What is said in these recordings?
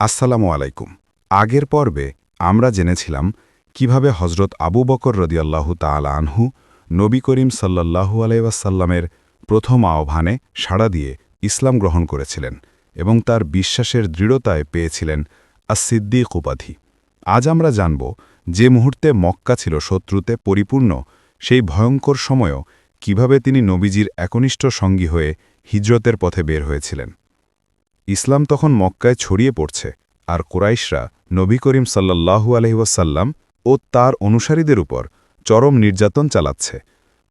আসসালামু আলাইকুম। আগের পর্বে আমরা জেনেছিলাম কীভাবে হজরত আবু বকর রদিয়াল্লাহু তাআলা আনহু নবী করিম সাল্লাল্লাহু আলাইসাল্লামের প্রথম আহ্বানে সাড়া দিয়ে ইসলাম গ্রহণ করেছিলেন এবং তার বিশ্বাসের দৃঢ়তায় পেয়েছিলেন আসিদ্দিক উপাধি। আজ আমরা জানব যে মুহূর্তে মক্কা ছিল শত্রুতে পরিপূর্ণ, সেই ভয়ঙ্কর সময়ও কীভাবে তিনি নবীজির একনিষ্ঠ সঙ্গী হয়ে হিজরতের পথে বের হয়েছিলেন। ইসলাম তখন মক্কায় ছড়িয়ে পড়ছে, আর কোরাইশরা নবী করিম সাল্লাল্লাহু আলহিউসাল্লাম ও তার অনুসারীদের উপর চরম নির্যাতন চালাচ্ছে।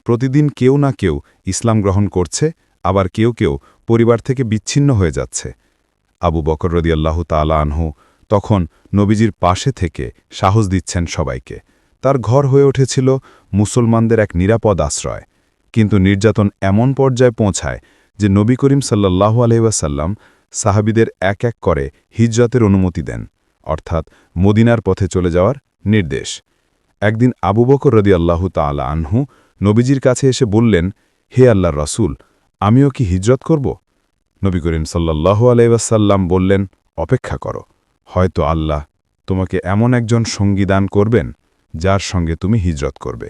প্রতিদিন কেউ না কেউ ইসলাম গ্রহণ করছে, আবার কেউ কেউ পরিবার থেকে বিচ্ছিন্ন হয়ে যাচ্ছে। আবু বকর রদিয়াল্লাহু তালা আনহু তখন নবীজির পাশে থেকে সাহস দিচ্ছেন সবাইকে। তার ঘর হয়ে উঠেছিল মুসলমানদের এক নিরাপদ আশ্রয়। কিন্তু নির্যাতন এমন পর্যায়ে পৌঁছায় যে নবী করিম সাল্লাল্লাহু আলহিউসাল্লাম সাহাবিদের এক এক করে হিজরতের অনুমতি দেন, অর্থাৎ মদিনার পথে চলে যাওয়ার নির্দেশ। একদিন আবু বকর রদি আল্লাহু তালা আনহু নবীজির কাছে এসে বললেন, হে আল্লাহর রসুল, আমিও কি হিজরত করব? নবী করিম সাল্লাহ আলাইসাল্লাম বললেন, অপেক্ষা করো, হয়তো আল্লাহ তোমাকে এমন একজন সঙ্গী দান করবেন, যার সঙ্গে তুমি হিজরত করবে।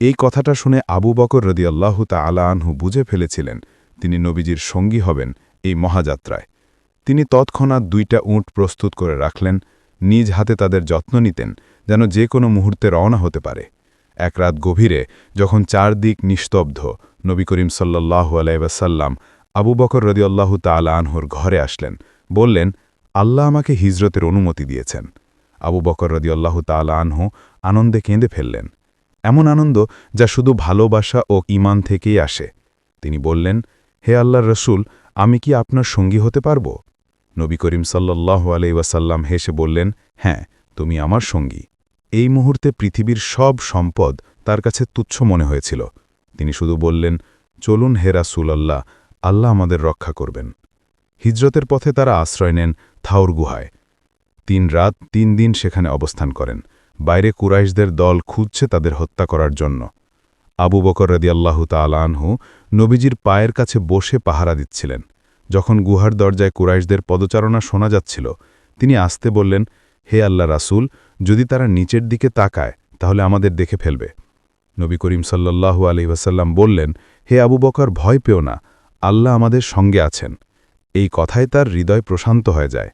এই কথাটা শুনে আবু বকর রদি আল্লাহু তালা আনহু বুঝে ফেলেছিলেন, তিনি নবীজির সঙ্গী হবেন এই মহাযাত্রায়। তিনি তৎক্ষণাৎ দুইটা উঁট প্রস্তুত করে রাখলেন, নিজ হাতে তাদের যত্ন নিতেন, যেন যে কোনো মুহূর্তে রওনা হতে পারে। এক রাত গভীরে, যখন চারদিক নিস্তব্ধ, নবী করিম সাল্লাহু আলাইসাল্লাম আবু বকর রদিয়াল্লাহু তালা আনহুর ঘরে আসলেন, বললেন, আল্লাহ আমাকে হিজরতের অনুমতি দিয়েছেন। আবু বকর রদিয়াল্লাহু তালা আনহু আনন্দে কেঁদে ফেললেন। এমন আনন্দ যা শুধু ভালোবাসা ও ইমান থেকেই আসে। তিনি বললেন, হে আল্লাহর রসুল, আমি কি আপনার সঙ্গী হতে পারব? নবী করিম সাল্লাহ আলাইসাল্লাম হেসে বললেন হ্যাঁ তুমি আমার সঙ্গী। এই মুহূর্তে পৃথিবীর সব সম্পদ তার কাছে তুচ্ছ মনে হয়েছিল। তিনি শুধু বললেন, চলুন হেরা সুলাল্লাহ আল্লাহ আমাদের রক্ষা করবেন। হিজরতের পথে তারা আশ্রয় নেন থাউর গুহায়। তিন রাত তিন দিন সেখানে অবস্থান করেন। বাইরে কুরাইশদের দল খুঁজছে তাদের হত্যা করার জন্য। আবু বকর রদিয়াল্লাহু তালানহু নবীজির পায়ের কাছে বসে পাহারা দিচ্ছিলেন। যখন গুহার দরজায় কুরাইশদের পদচারণা শোনা যাচ্ছিল, তিনি আসতে বললেন, হে আল্লাহ রাসুল, যদি তারা নিচের দিকে তাকায়, তাহলে আমাদের দেখে ফেলবে। নবী করিম সাল্লাহু আলি ওয়াসাল্লাম বললেন, হে আবু বকর, ভয় পেও না, আল্লাহ আমাদের সঙ্গে আছেন। এই কথায় তার হৃদয় প্রশান্ত হয়ে যায়।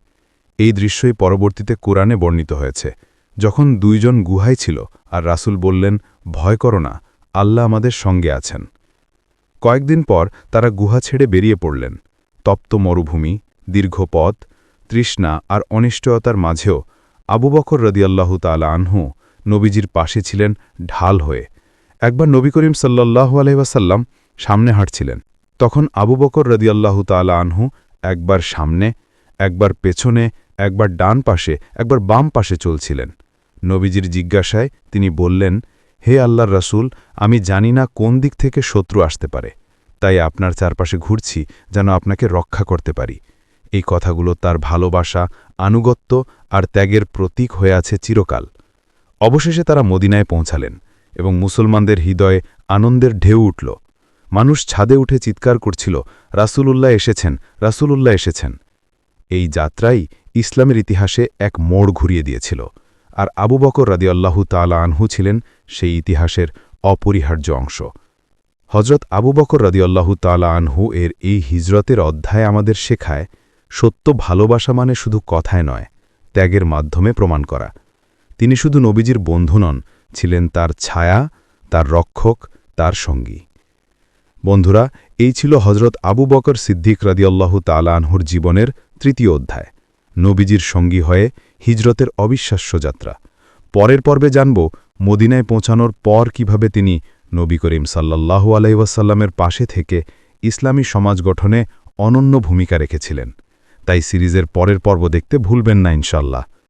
এই দৃশ্যই পরবর্তীতে কোরআনে বর্ণিত হয়েছে। যখন দুইজন গুহায় ছিল আর রাসুল বললেন, ভয় করো না, আল্লাহ আমাদের সঙ্গে আছেন। কয়েকদিন পর তারা গুহা ছেড়ে বেরিয়ে পড়লেন। তপ্ত মরুভূমি, দীর্ঘ পথ, তৃষ্ণা আর অনিষ্টয়তার মাঝেও আবু বকর রদিয়াল্লাহু তালা আনহু নবীজির পাশে ছিলেন ঢাল হয়ে। একবার নবী করিম সাল্লাহ আলহাসাল্লাম সামনে হাঁটছিলেন। তখন আবু বকর রদিয়াল্লাহু তালা আনহু একবার সামনে, একবার পেছনে, একবার ডান পাশে, একবার বাম পাশে চলছিলেন। নবীজির জিজ্ঞাসায় তিনি বললেন, হে আল্লাহর রসুল, আমি জানি না কোন দিক থেকে শত্রু আসতে পারে। তাই আপনার চারপাশে ঘুরছি যেন আপনাকে রক্ষা করতে পারি। এই কথাগুলো তার ভালোবাসা, আনুগত্য আর ত্যাগের প্রতীক হয়ে আছে চিরকাল। অবশেষে তারা মদিনায় পৌঁছালেন এবং মুসলমানদের হৃদয়ে আনন্দের ঢেউ উঠল। মানুষ ছাদে উঠে চিৎকার করছিল, রাসূলুল্লাহ এসেছেন রাসূলুল্লাহ এসেছেন। এই যাত্রাই ইসলামের ইতিহাসে এক মোড় ঘুরিয়ে দিয়েছিল। আর আবু বকর রাদিয়াল্লাহু তালা আনহু ছিলেন সেই ইতিহাসের অপরিহার্য অংশ। হজরত আবু বকর রদিয়াল্লাহু তালা আনহু এর এই হিজরতের অধ্যায় আমাদের শেখায়, সত্য ভালোবাসা মানে শুধু কথায় নয়, ত্যাগের মাধ্যমে প্রমাণ করা। তিনি শুধু নবীজির বন্ধু নন, ছিলেন তার ছায়া, তার রক্ষক, তার সঙ্গী। বন্ধুরা, এই ছিল হজরত আবু বকর সিদ্দিক রদিয়াল্লাহু তালা আনহুর জীবনের তৃতীয় অধ্যায়। নবীজির সঙ্গী হয়ে হিজরতের অবিশ্বাস্য যাত্রা। পরের পর্বে জানব মদিনায় পৌঁছানোর পর কীভাবে তিনি নবী করিম সাল্লাহু আলাইসাল্লামের পাশে থেকে ইসলামী সমাজ গঠনে অনন্য ভূমিকা রেখেছিলেন। তাই সিরিজের পরের পর্ব দেখতে ভুলবেন না ইনশাল্লাহ